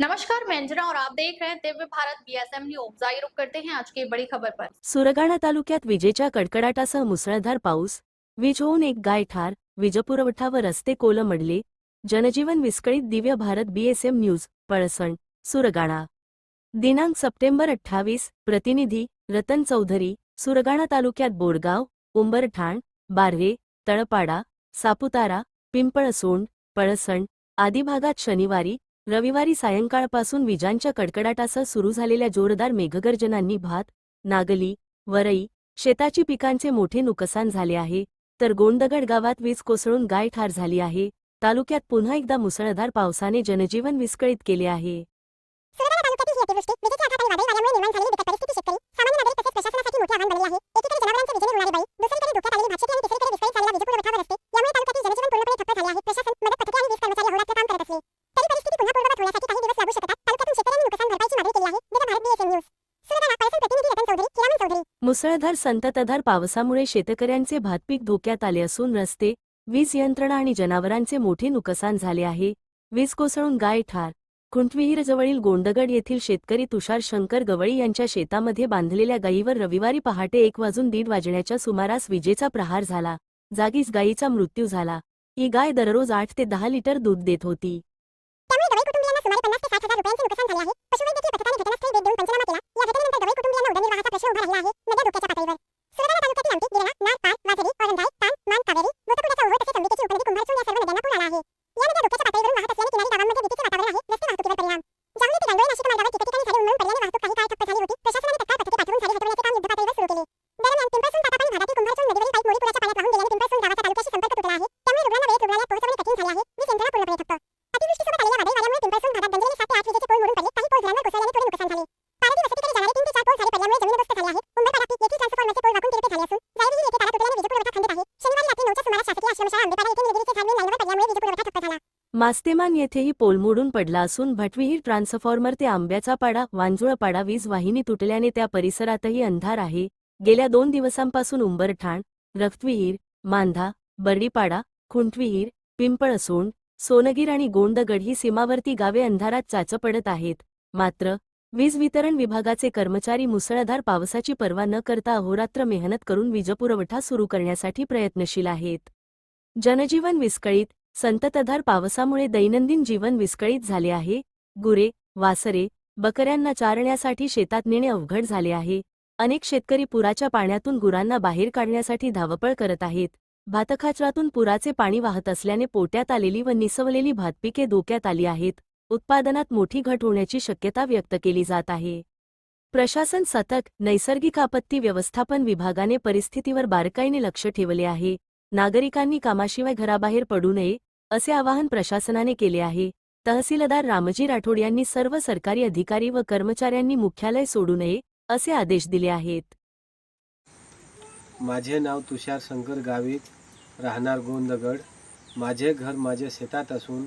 नमस्कार मैं अंजना और आप देख रहे हैं दिव्य भारत बीएसएम न्यूज आइए करते हैं आज की बड़ी खबर पर। सुरगाणा तालुक्यात विजेच्या कडकडाटासह मुसळधार पाऊस वीज होऊन एक गाय ठार वीजपुरवठा व रस्ते कोलमडले जनजीवन विस्कळीत दिव्य भारत बीएसएम न्यूज पळसण सुरगाणा. दिनांक सप्टेंबर अठ्ठावीस प्रतिनिधी रतन चौधरी सुरगाणा तालुक्यात बोरगाव उंबरठाण बार्हे तळपाडा सापुतारा पिंपळसोंड पळसण आदी भागात शनिवारी रविवारी सायंकाळपासून विजांच्या कडकडाटासह सुरू झालेल्या जोरदार मेघगर्जनांनी भात नागली वरई शेताची पिकांचे मोठे नुकसान झाले आहे तर गोंडगड गावात वीज कोसळून गाय ठार झाली आहे तालुक्यात पुन्हा एकदा मुसळधार पावसाने जनजीवन विस्कळीत केले आहे. मुसळधार संततधार पावसामुळे शेतकऱ्यांचे भातपीक धोक्यात आले असून रस्ते वीज यंत्रणा आणि जनावरांचे मोठे नुकसान झाले आहे. वीज कोसळून गाय ठार. खुंटविहीरजवळील गोंडगड येथील शेतकरी तुषार शंकर गवळी यांच्या शेतामध्ये बांधलेल्या गायीवर रविवारी पहाटे एक वाजून दीड वाजण्याच्या सुमारास विजेचा प्रहार झाला. जागीच गायीचा मृत्यू झाला. ही गाय दररोज आठ ते दहा लिटर दूध देत होती. मास्तेमान येथेही पोल मोडून पडला असून भटविहीर ट्रान्सफॉर्मर ते आंब्याचा पाडा वांजुळपाडा वीज वाहिनी तुटल्याने त्या परिसरातही अंधार आहे. गेल्या दोन दिवसांपासून उंबरठाण रक्तविहीर मांधा बर्डीपाडा खुंटविहीर पिंपळसोंड सोनगीर आणि गोंडगड ही सीमावर्ती गावे अंधारात चाच पडत आहेत. मात्र वीज वितरण विभागाचे कर्मचारी मुसळधार पावसाची पर्वा न करता अहोरात्र मेहनत करून वीजपुरवठा सुरू करण्यासाठी प्रयत्नशील आहेत. जनजीवन विस्कळीत संततधार पावसामुळे दैनंदिन जीवन विस्कळीत झाले आहे. गुरे वासरे बकऱ्यांना चारण्यासाठी शेतात नेणे अवघड झाले आहे. अनेक शेतकरी पुराच्या पाण्यातून गुरांना बाहेर काढण्यासाठी धावपळ करत आहेत. भातखाचरातून पुराचे पाणी वाहत असल्याने पोट्यात आलेली व निसवलेली भातपिके धोक्यात आली आहेत. उत्पादनात मोठी घट होण्याची शक्यता व्यक्त केली जात आहे. प्रशासन सतत नैसर्गिक आपत्ती व्यवस्थापन विभागाने परिस्थितीवर बारकाईने लक्ष ठेवले आहे. नागरिकांनी कामाशिवाय घराबाहेर पडू नये असे आवाहन प्रशासनाने केले आहे. तहसीलदार रामजी राठोड यांनी सर्व सरकारी अधिकारी व कर्मचाऱ्यांनी मुख्यालय सोडू नये असे आदेश दिले आहेत. माझे नाव तुषार शंकर गावित राहणार गोंदगड. माझे घर माझ्या शेतात असून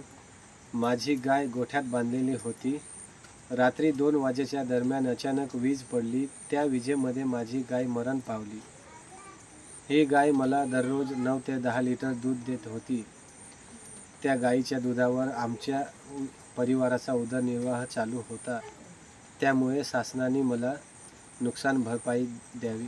माझी गाय गोठ्यात बांधलेली होती. रात्री दोन वाजेच्या दरम्यान अचानक वीज पडली त्या विजेमध्ये माझी गाय मरण पावली. ही गाय मला दररोज नऊ ते दहा लिटर दूध देत होती. त्या गाईच्या दुधावर आमच्या परिवाराचा उदरनिर्वाह चालू होता. त्यामुळे शासनाने मला नुकसान भरपाई द्यावी.